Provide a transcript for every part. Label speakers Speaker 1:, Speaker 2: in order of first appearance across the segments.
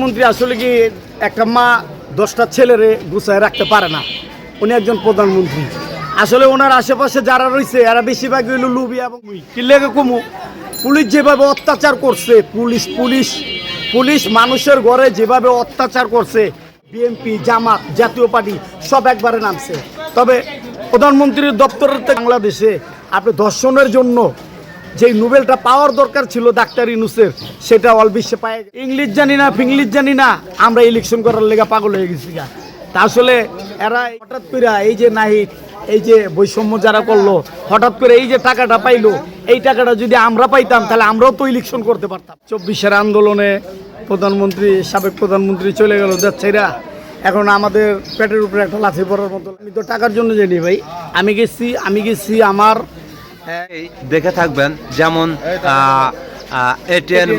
Speaker 1: প্রধানমন্ত্রী আসলে কি একটা মা দশটা ছেলেরে গুছায় রাখতে পারে না? উনি একজন প্রধানমন্ত্রী। আসলে ওনার আশেপাশে যারা রয়েছে, এরা বেশিরভাগ হইল লুবি এবং কিল্লেকে কুমু? পুলিশ যেভাবে অত্যাচার করছে, পুলিশ পুলিশ পুলিশ মানুষের ঘরে যেভাবে অত্যাচার করছে বিএনপি জামাত, জাতীয় পার্টি, সব একবারে নামছে। তবে প্রধানমন্ত্রীর দপ্তরের বাংলাদেশে আপনি দর্শনের জন্য যে নোবেলটা পাওয়ার দরকার ছিল ডাক্তার ইনুসের সেটা অল বিশ্বে পায়। ইংলিশ জানি না ফিংলিশ জানি না, আমরা ইলেকশন করার লেগা পাগল হয়ে গেছি গা। তা আসলে এরা হঠাৎ করে এই যে নাহিদ এই যে বৈষম্য যারা করল, হঠাৎ করে এই যে টাকাটা পাইলো, এই টাকাটা যদি আমরা পাইতাম, তাহলে আমরাও তো ইলেকশন করতে পারতাম। চব্বিশের আন্দোলনে প্রধানমন্ত্রী, সাবেক প্রধানমন্ত্রী চলে গেল যাচ্ছেরা এখন আমাদের পেটের উপরে একটা লাথি পড়ার মতো। আমি তো টাকার জন্য জানি ভাই। আমি গেছি আমি গেছি আমার
Speaker 2: দেখে থাকবেন যেমন এটিএন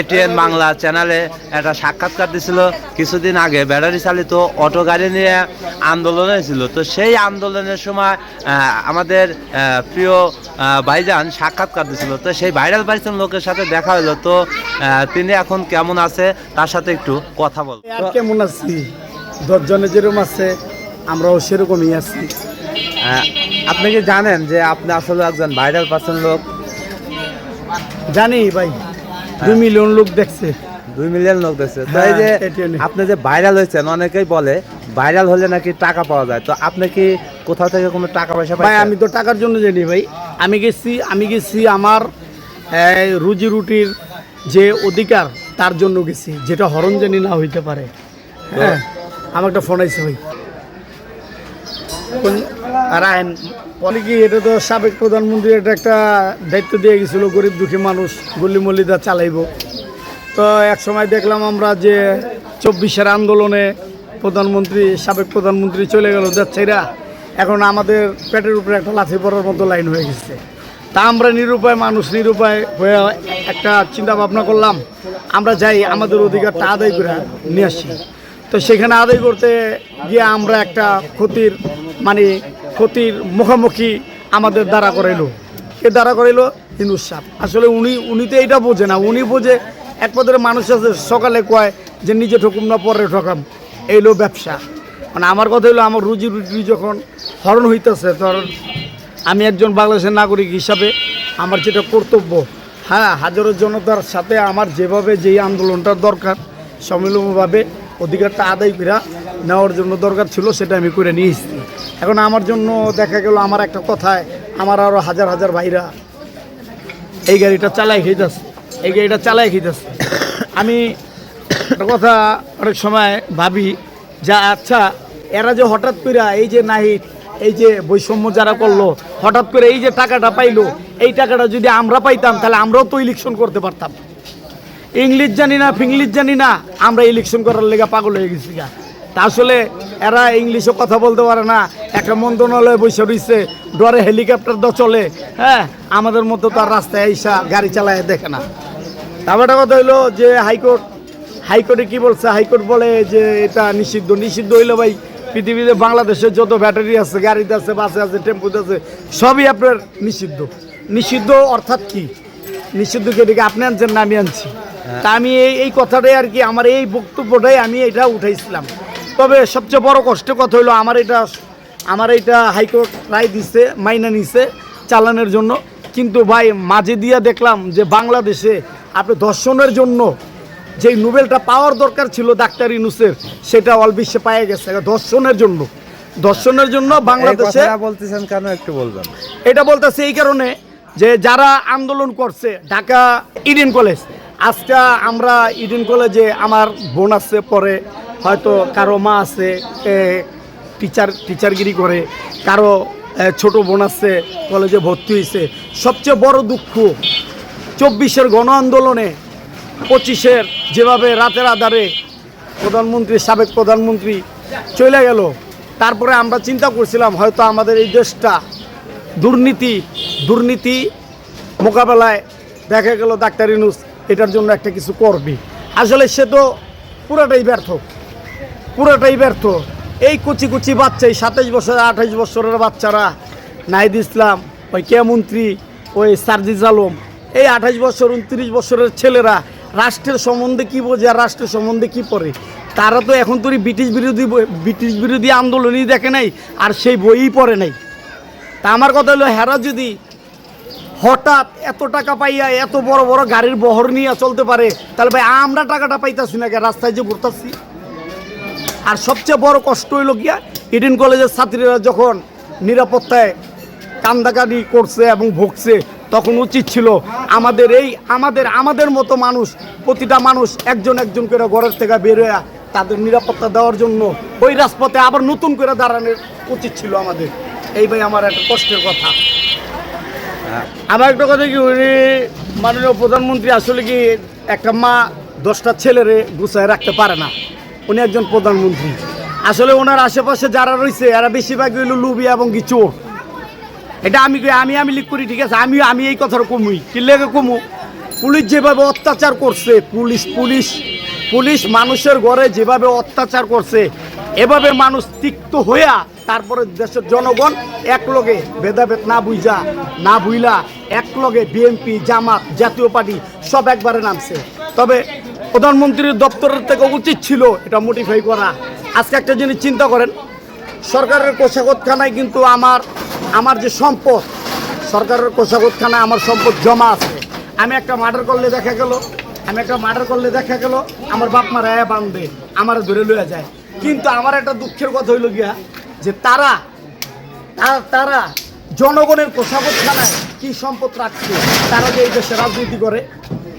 Speaker 2: এটিএন বাংলা চ্যানেলে একটা সাক্ষাৎকার দিছিল। কিছুদিন আগে ব্যাটারি চালিত অটো গাড়ি নিয়ে আন্দোলন হয়েছিল। তো সেই আন্দোলনের সময় আমাদের আহ, প্রিয় ভাইজান সাক্ষাৎকার দিছিল। তো সেই ভাইরাল পাইছেন লোকের সাথে দেখা হলো তো তিনি এখন কেমন আছে তার সাথে একটু কথা বল।
Speaker 1: কেমন আছি? দশজনে যেরকম আছে আমরাও সেরকমই আছি।
Speaker 2: আপনি কি জানেন যে আপনি আসলে একজন ভাইরাল পার্সন লোক?
Speaker 1: জানি ভাই দুই মিলিয়ন লোক দেখছে।
Speaker 2: দুই মিলিয়ন লোক দেখছে। তো
Speaker 1: হ্যাঁ,
Speaker 2: এই যে আপনি যে ভাইরাল হয়েছেন অনেকেই বলে ভাইরাল হলে নাকি টাকা পাওয়া যায়। তো আপনি কি কোথাও থেকে কোনো টাকা পয়সা
Speaker 1: ভাই আমি তো টাকার জন্য জানি ভাই। আমি গেছি আমি গেছি আমার রুজি রুটির যে অধিকার তার জন্য গেছি। যেটা হরণ জানি না হইতে পারে। হ্যাঁ আমার একটা ফোন আইছে ভাই। আর আইন বলে কি, এটা তো সাবেক প্রধানমন্ত্রী এটা একটা দায়িত্ব দিয়ে গেছিল, গরিব দুঃখী মানুষ গল্লি মল্লিদা চালাইবো। তো এক সময় দেখলাম আমরা যে চব্বিশের আন্দোলনে প্রধানমন্ত্রী, সাবেক প্রধানমন্ত্রী চলে গেল যাচ্ছেরা এখন আমাদের পেটের উপরে একটা লাথি পড়ার মতো লাইন হয়ে গেছে। তা আমরা নিরুপায় মানুষ, নিরুপায় হয়ে একটা চিন্তা ভাবনা করলাম, আমরা যাই আমাদের অধিকারটা আদায় করে নিয়ে আসি। তো সেখানে আদায় করতে গিয়ে আমরা একটা ক্ষতির মানে ক্ষতির মুখোমুখি আমাদের দ্বারা করাইলো। কে দ্বারা করাইলো? হিন্দুস সাপ আসলে উনি উনি তো এইটা বোঝে না। উনি বোঝে এক মানুষ আছে, সকালে কয় যে, নিজে ঠকুম না, পরে ঠকাম। এইলো ব্যবসা। মানে আমার কথা হলো আমার রুজি রুটি যখন হরণ হইতেছে তোর আমি একজন বাংলাদেশের নাগরিক হিসাবে আমার যেটা কর্তব্য হ্যাঁ হাজারো জনতার সাথে আমার যেভাবে যেই আন্দোলনটার দরকার সম্মিলনভাবে অধিকারটা আদায় করা নেওয়ার জন্য দরকার ছিল, সেটা আমি করে নিয়ে এসেছি। এখন আমার জন্য দেখা গেল আমার একটা কথায়, আমার আরও হাজার হাজার ভাইরা এই গাড়িটা চালাই খেতেছে এই গাড়িটা চালাই খেতেছে আমি একটা কথা অনেক সময় ভাবি যা আচ্ছা এরা যে হঠাৎ করে এই যে নাহিদ, এই যে বৈষম্য যারা করল, হঠাৎ করে এই যে টাকাটা পাইলো, এই টাকাটা যদি আমরা পাইতাম, তাহলে আমরাও তো ইলেকশন করতে পারতাম। ইংলিশ জানি না, ফিংলিশ জানি না, আমরা ইলেকশন করার লেগে পাগল হয়ে গেছি গা। তা আসলে এরা ইংলিশও কথা বলতে পারে না, একটা মন্ত্রণালয়ে বসে রয়েছে, ডরে হেলিকপ্টার তো চলে হ্যাঁ আমাদের মতো তার রাস্তায় আইসা গাড়ি চালায় দেখে না। তারপর কথা হইল যে হাইকোর্ট, হাইকোর্টে কি বলছে? হাইকোর্ট বলে যে এটা নিষিদ্ধ নিষিদ্ধ হইল ভাই, পৃথিবীতে বাংলাদেশের যত ব্যাটারি আছে, গাড়িতে আছে, বাসে আছে, টেম্পুতে আছে, সবই আপনার নিষিদ্ধ। নিষিদ্ধ অর্থাৎ কি? নিষিদ্ধ কেটে আপনি আনছেন না আমি আনছি? তা আমি এই এই কথাটাই আর কি আমার এই বক্তব্যটাই আমি এটা উঠাইছিলাম। তবে সবচেয়ে বড় কষ্টের কথা হলো আমার এটা আমার এটা হাইকোর্ট রায় দিছে মাইনা নিছে চালানোর জন্য। কিন্তু ভাই মাঝে দিয়া দেখলাম যে বাংলাদেশে আপনি দর্শনের জন্য যেই নোবেলটা পাওয়ার দরকার ছিল ডাক্তার ইনুসের সেটা অল বিশ্বে পায়ে গেছে। দর্শনের জন্য। দর্শনের জন্য বাংলাদেশে
Speaker 2: বলতেছেন কেন একটু বলবেন?
Speaker 1: এটা বলতেছে এই কারণে যে যারা আন্দোলন করছে ঢাকা ইডেন কলেজ আজকে আমরা ইডেন কলেজে আমার বোন আছে, পরে হয়তো কারও মা আছে টিচার টিচারগিরি করে, কারও ছোট বোন আছে, কলেজে ভর্তি হয়েছে। সবচেয়ে বড় দুঃখ, চব্বিশের গণ আন্দোলনে পঁচিশের যেভাবে রাতের আধারে প্রধানমন্ত্রী, সাবেক প্রধানমন্ত্রী চলে গেল, তারপরে আমরা চিন্তা করছিলাম, হয়তো আমাদের এই দেশটা দুর্নীতি দুর্নীতি মোকাবেলায় দেখা গেল ডাক্তার ইনুস এটার জন্য একটা কিছু করবে। আসলে সে তো পুরোটাই ব্যর্থ। পুরোটাই ব্যর্থ। এই কুচি কুচি বাচ্চা, এই সাতাইশ বছর আঠাইশ বছরের বাচ্চারা, নাহিদ ইসলাম, ওই কে মন্ত্রী, ওই সার্জিজ আলম, এই আঠাইশ বছর, উনত্রিশ বছরের ছেলেরা রাষ্ট্রের সম্বন্ধে কি বোঝে আর রাষ্ট্রের সম্বন্ধে কি পড়ে? তারা তো এখন তোর ব্রিটিশ বিরোধী ব্রিটিশ বিরোধী আন্দোলনই দেখে নাই আর সেই বইই পড়ে নাই। তা আমার কথা হলো, হেরা যদি হঠাৎ এত টাকা পাইয়া এত বড় বড় গাড়ির বহর নিয়ে চলতে পারে, তাহলে ভাই আমরা টাকাটা পাইতাছি না রাস্তায় যে ঘুরতাছি। আর সবচেয়ে বড় কষ্ট হইল গিয়া ইডেন কলেজের ছাত্রীরা যখন নিরাপত্তায় কান্দাকাটি করছে এবং ভুগছে, তখন উচিত ছিল আমাদের এই, আমাদের আমাদের মতো মানুষ, প্রতিটা মানুষ একজন একজন করে ঘরের থেকে বের হয়ে তাদের নিরাপত্তা দেওয়ার জন্য ওই রাজপথে আবার নতুন করে দাঁড়ানোর উচিত ছিল আমাদের। এই ভাই আমার একটা কষ্টের কথা। আমার একটা কথা কি, উনি মাননীয় প্রধানমন্ত্রী আসলে কি একটা মা দশটা ছেলেরে গুছায় রাখতে পারে না? উনি একজন প্রধানমন্ত্রী। আসলে ওনার আশেপাশে যারা রয়েছে, এরা বেশিরভাগ হইল লুবি এবং কি চোর। এটা আমি আমি আমি লিখ করি, ঠিক আছে? আমি আমি এই কথাটা কমুই। কি লেগে কমু? পুলিশ যেভাবে অত্যাচার করছে, পুলিশ পুলিশ পুলিশ মানুষের ঘরে যেভাবে অত্যাচার করছে, এভাবে মানুষ তিক্ত হইয়া তারপরে দেশের জনগণ এক লগে ভেদাভেদ না বুঝা না বুইলা এক লগে বিএনপি, জামাত, জাতীয় পার্টি সব একবারে নামছে। তবে প্রধানমন্ত্রীর দপ্তরের থেকে উচিত ছিল এটা মোটিফাই করা। আজকে একটা জিনিস চিন্তা করেন, সরকারের কোষাগতখানায় কিন্তু আমার আমার যে সম্পদ, সরকারের কোষাগতখানায় আমার সম্পদ জমা আছে। আমি একটা মার্ডার করলে দেখা গেল, আমি একটা মার্ডার করলে দেখা গেল, আমার বাপ মা রায় বান্ধে, আমার ধরে লইয়া যায়। কিন্তু আমার একটা দুঃখের কথা হইল গিয়া যে তারা, তারা- জনগণের কোষাগতখানায় কি সম্পদ রাখছে, তারা যে এই দেশে রাজনীতি করে,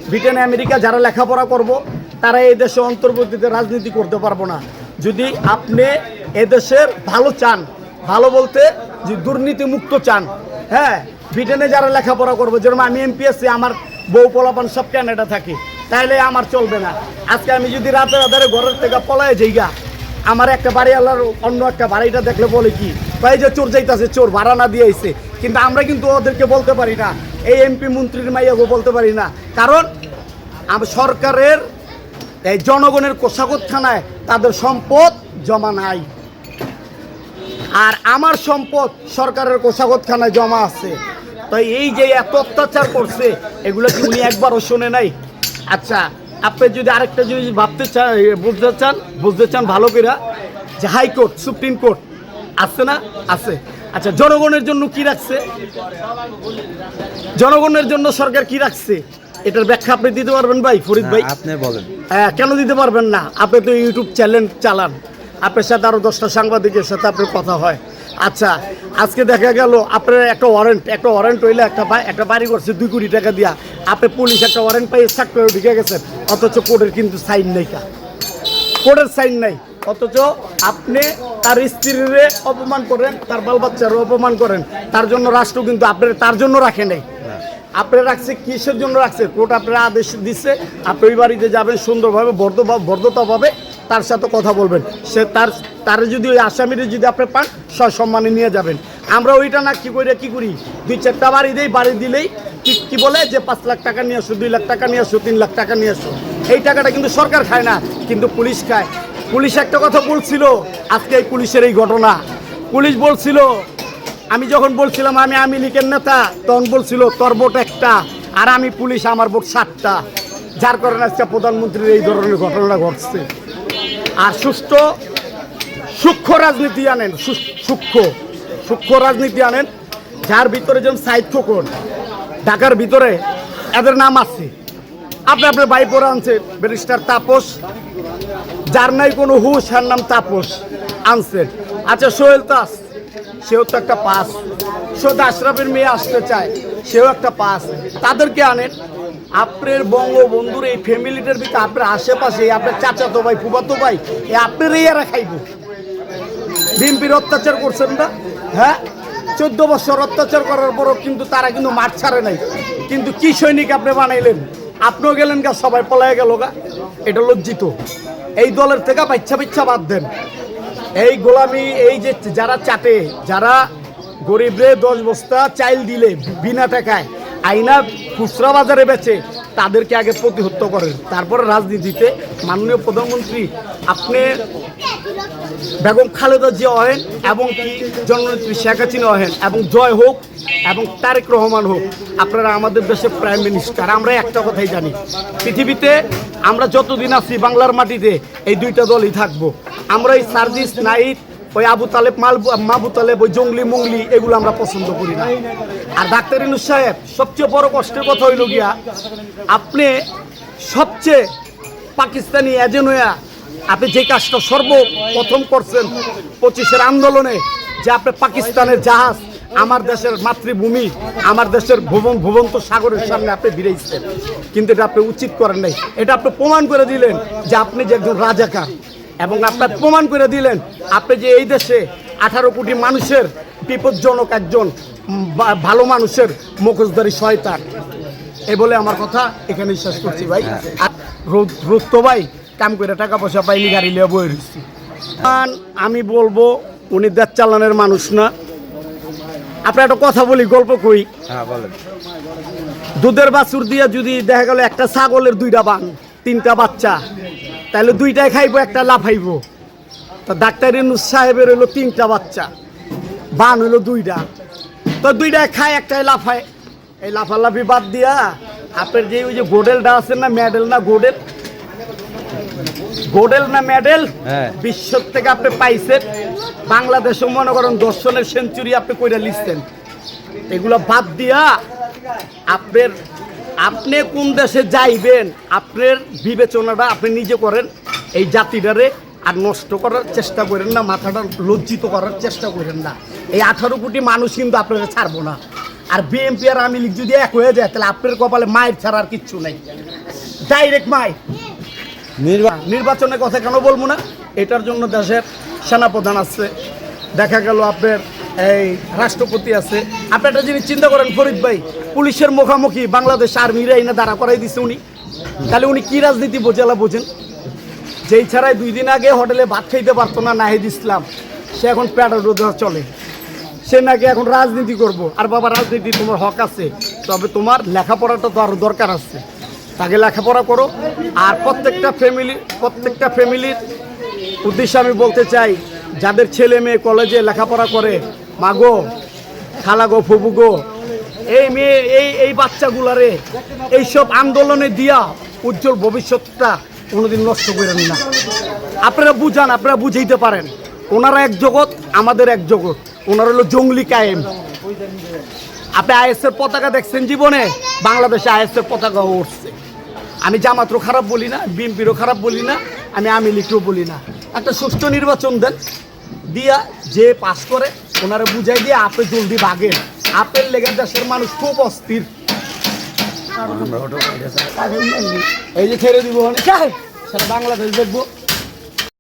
Speaker 1: ব্রিটেন, আমেরিকা যারা লেখাপড়া করব, তারা এই দেশে অন্তর্বর্তীতে রাজনীতি করতে পারব না। যদি আপনি এদেশের ভালো চান, ভালো বলতে যে দুর্নীতি মুক্ত চান হ্যাঁ ব্রিটেনে যারা লেখাপড়া করব, যেরকম আমি এমপিএসসি আমার বউ পোলাপান সব ক্যানাডা থাকি, তাইলে আমার চলবে না। আজকে আমি যদি রাতে রাতে ঘরের থেকে পলায় যাইগা আমার একটা বাড়ি আল্লাহর অন্য একটা বাড়িটা দেখলে বলে কি, ভাই যে চোর যাইতাছে, চোর ভাড়া না দিয়ে আইছে। কিন্তু আমরা কিন্তু ওদেরকে বলতে পারি না। এই এমপি মন্ত্রীর মাইয়াকে বলতে পারি না। কারণ সরকারের, এই জনগণের কোষাগতখানায় তাদের সম্পদ জমা নাই। আর আমার সম্পদ সরকারের কোষাগতখানায় জমা আছে। তাই এই যে এত অত্যাচার করছে, এগুলো কি উনি একবারও শোনে নাই? আচ্ছা আপনি যদি আরেকটা জিনিস ভাবতে চান বুঝতে চান বুঝতে চান ভালো করে যে হাইকোর্ট সুপ্রিম কোর্ট আছে না? আছে। আচ্ছা জনগণের জন্য কি রাখছে? জনগণের জন্য সরকার কি রাখছে? এটার ব্যাখ্যা আপনি দিতে পারবেন ভাই ফরিদ ভাই?
Speaker 2: আপনি বলেন।
Speaker 1: হ্যাঁ কেন দিতে পারবেন না? আপনি তো ইউটিউব চ্যানেল চালান। আপনার সাথে আরও দশটা সাংবাদিকের সাথে আপনার কথা হয়। আচ্ছা আজকে দেখা গেল আপনার একটা ওয়ারেন্ট একটা ওয়ারেন্ট হইলে একটা একটা বাড়ি করছে দুই কোটি টাকা দিয়া। আপনি পুলিশ একটা ওয়ারেন্ট পাই স্টার্ট করে ঢুকে গেছেন। অথচ কোর্টের কিন্তু সাইন নেই কা। কোর্টের সাইন নাই। অথচ আপনি তার স্ত্রীরে অপমান করেন, তার বাল বাচ্চারও অপমান করেন। তার জন্য রাষ্ট্র কিন্তু আপনার তার জন্য রাখে নাই। আপনার রাখছে, কিসের জন্য রাখছে? কোর্ট আপনার আদেশ দিচ্ছে আপনি ওই বাড়িতে যাবেন, সুন্দরভাবে বর্ধ বর্ধতাভাবে তার সাথে কথা বলবেন। সে তার তার যদি ওই আসামিরে যদি আপনি পান, সসম্মানে নিয়ে যাবেন। আমরা ওইটা না কি করে কি করি? দুই চারটা বাড়ি দেই, বাড়ি দিলেই কি বলে যে পাঁচ লাখ টাকা নিয়ে আসো, দুই লাখ টাকা নিয়ে আসো, তিন লাখ টাকা নিয়ে আসো। এই টাকাটা কিন্তু সরকার খায় না, কিন্তু পুলিশ খায়। পুলিশ একটা কথা বলছিল, আজকে এই পুলিশের এই ঘটনা। পুলিশ বলছিল, আমি যখন বলছিলাম আমি আমি লীগের নেতা, তখন বলছিল, তোর ভোট একটা, আর আমি পুলিশ, আমার ভোট সাতটা। যার কারণে আজকে প্রধানমন্ত্রীর এই ধরনের ঘটনাটা ঘটছে। আর সুস্থ সূক্ষ্ম রাজনীতি আনেন, সূক্ষ্ম সূক্ষ্ম রাজনীতি আনেন, যার ভিতরে যেমন সাইড খোকন ঢাকার ভিতরে এদের নাম আছে। আপনি আপনার বাইপোরা আনছে, ব্যারিস্টার তাপস। যার নাই কোনো হুশ হার নাম তাপস আনছেন আচ্ছা সোহেল তাস সেও তো একটা পাস। সৈয়দ আশরাফের মেয়ে আসতে চায়, সেও একটা পাস। তাদেরকে আনেন। আপনার বঙ্গবন্ধুর এই ফ্যামিলিটার ভিতরে, আপনার আশেপাশে, আপনার চাচাতো ভাই ফুবাতো ভাই, এ আপনার এরা খাইব। বিএনপির অত্যাচার করছেন না? হ্যাঁ? চোদ্দ বছর অত্যাচার করার পরও কিন্তু তারা কিন্তু মাঠ ছাড়ে নাই। কিন্তু কি সৈনিক আপনি বানাইলেন? আপনিও গেলেন গা, সবাই পলায় গেল গা। এটা লজ্জিত। এই দলের থেকে বাচ্চা বাচ্চা বাদ দেন। এই গোলামি, এই যে যারা চাটে, যারা গরিবরে দশ বস্তা চাইল দিলে বিনা টাকায়, আইনা খুচরা বাজারে বেচে তাদেরকে আগে প্রতিহত করেন। তারপরে রাজনীতিতে মাননীয় প্রধানমন্ত্রী আপনি বেগম খালেদা জিয়া হন এবং কি জননেত্রী শেখ হাসিনা হন এবং জয় হোক এবং তারেক রহমান হোক, আপনারা আমাদের দেশের প্রাইম মিনিস্টার, আমরা একটা কথাই জানি, পৃথিবীতে আমরা যতদিন আছি বাংলার মাটিতে এই দুইটা দলই থাকব। আমরা এই সার্জিস নাইট ওই আবু তালেব, মাল মাবু তালেব, ওই জঙ্গলি মঙ্গলি, এগুলো আমরা পছন্দ করি না। আর ডাক্তার ইনুস সাহেব, সবচেয়ে বড় কষ্টের কথা হইল গিয়া, আপনি সবচেয়ে পাকিস্তানি এজেন্ট হইয়া আপনি যে কাজটা সর্বপ্রথম করছেন পঁচিশের আন্দোলনে, যে আপনি পাকিস্তানের জাহাজ, আমার দেশের মাতৃভূমি, আমার দেশের ভুবন, ভুবন্ত সাগরের সামনে আপনি ভিড়াইছেন। কিন্তু এটা আপনি উচিত করেন নাই। এটা আপনি প্রমাণ করে দিলেন যে আপনি যে একজন রাজাকার। এবং আপনার প্রমাণ করে দিলেন আপনি যে এই দেশে আঠারো কোটি মানুষের বিপজ্জনক একজন ভালো মানুষের মুখোশধারী শয়তান। এ বলে আমার কথা এখানে শেষ করছি ভাই। আর রোদ রোদ তো ভাই কাম করে টাকা পয়সা পাইনি গাড়ি লিয়ে বয়ে রয়েছি আমি বলব উনি দেশ চালানের মানুষ না। আপনার একটা কথা বলি গল্প কই?
Speaker 2: হ্যাঁ বলেন।
Speaker 1: দুধের বাছুর দিয়ে যদি দেখা গেল একটা ছাগলের দুইটা বান। তিনটা বাচ্চা। তাহলে দুইটাই খাইবো একটা লাফাইবো। তো ডাক্তার ইনুস সাহেবের হইল তিনটা বাচ্চা বান হইল দুইটা। তো দুইটাই খায় একটাই লাফায়। এই লাফালাফি বাদ দিয়া আপনার যে ওই যে গোডেলটা আছে না মেডেল না গোডেল? গোডেল না মেডেল
Speaker 2: হ্যাঁ।
Speaker 1: বিশ্ব থেকে আপনি পাইছেন। বাংলাদেশে মনে করেন দর্শনের সেঞ্চুরি আপনি কইরা লিখছেন এগুলো বাদ দিয়া আপনার আপনি কোন দেশে যাইবেন আপনার বিবেচনাটা আপনি নিজে করেন এই জাতিটারে আর নষ্ট করার চেষ্টা করেন না মাথাটা লজ্জিত করার চেষ্টা করেন না। এই আঠারো কোটি মানুষ কিন্তু আপনাকে ছাড়বো না। আর বিএনপি আর আমি লীগ যদি এক হয়ে যায় তাহলে আপনার কপালে মায়ের ছাড়া আর কিচ্ছু নেই। ডাইরেক্ট মায়ের
Speaker 2: নির্বাচন
Speaker 1: নির্বাচনের কথা কেন বলব না? এটার জন্য দেশের সেনাপ্রধান আছে। দেখা গেল আপনার এই রাষ্ট্রপতি আছে। আপনি একটা জিনিস চিন্তা করেন, ফরিদ ভাই, পুলিশের মুখামুখি বাংলাদেশ আর্মিরা এনে দাঁড়া করাই দিছে উনি। তাহলে উনি কী রাজনীতি বোঝালা বোঝেন? যেই ছাড়াই দুই দিন আগে হোটেলে ভাত খাইতে পারতো না নাহিদ ইসলাম। সে এখন প্যাডা চলে। সে নাকি এখন রাজনীতি করব। আর বাবা, রাজনীতি তোমার হক আছে, তবে তোমার লেখাপড়াটা তো আরও দরকার আছে। তাকে লেখাপড়া করো। আর প্রত্যেকটা ফ্যামিলি প্রত্যেকটা ফ্যামিলির উদ্দেশ্যে আমি বলতে চাই, যাদের ছেলে মেয়ে কলেজে লেখাপড়া করে মাগো খালাগো ফুবুগো এই মেয়ে, এই এই বাচ্চাগুলারে এইসব আন্দোলনে দিয়া উজ্জ্বল ভবিষ্যৎটা কোনোদিন নষ্ট করেন না। আপনারা বুঝান, আপনারা বুঝাইতে পারেন। ওনারা এক জগৎ, আমাদের এক জগৎ। ওনারা হলো জঙ্গলি কায়েম। আপনি আইএসের পতাকা দেখছেন জীবনে? বাংলাদেশে আইএসের পতাকা উঠছে। আমি জামাতরও খারাপ বলি না, বিএনপিরও খারাপ বলি না, আমি আমি লিখেও বলি না। একটা সুষ্ঠু নির্বাচন দেন, দিয়া যে পাস করে ওনারা বুঝাই দিয়ে আপনি জলদি ভাগেন আপেল লেগে দেশের মানুষ খুব অস্থির। এই যে ছেড়ে দিব। বাংলাদেশ দেখব।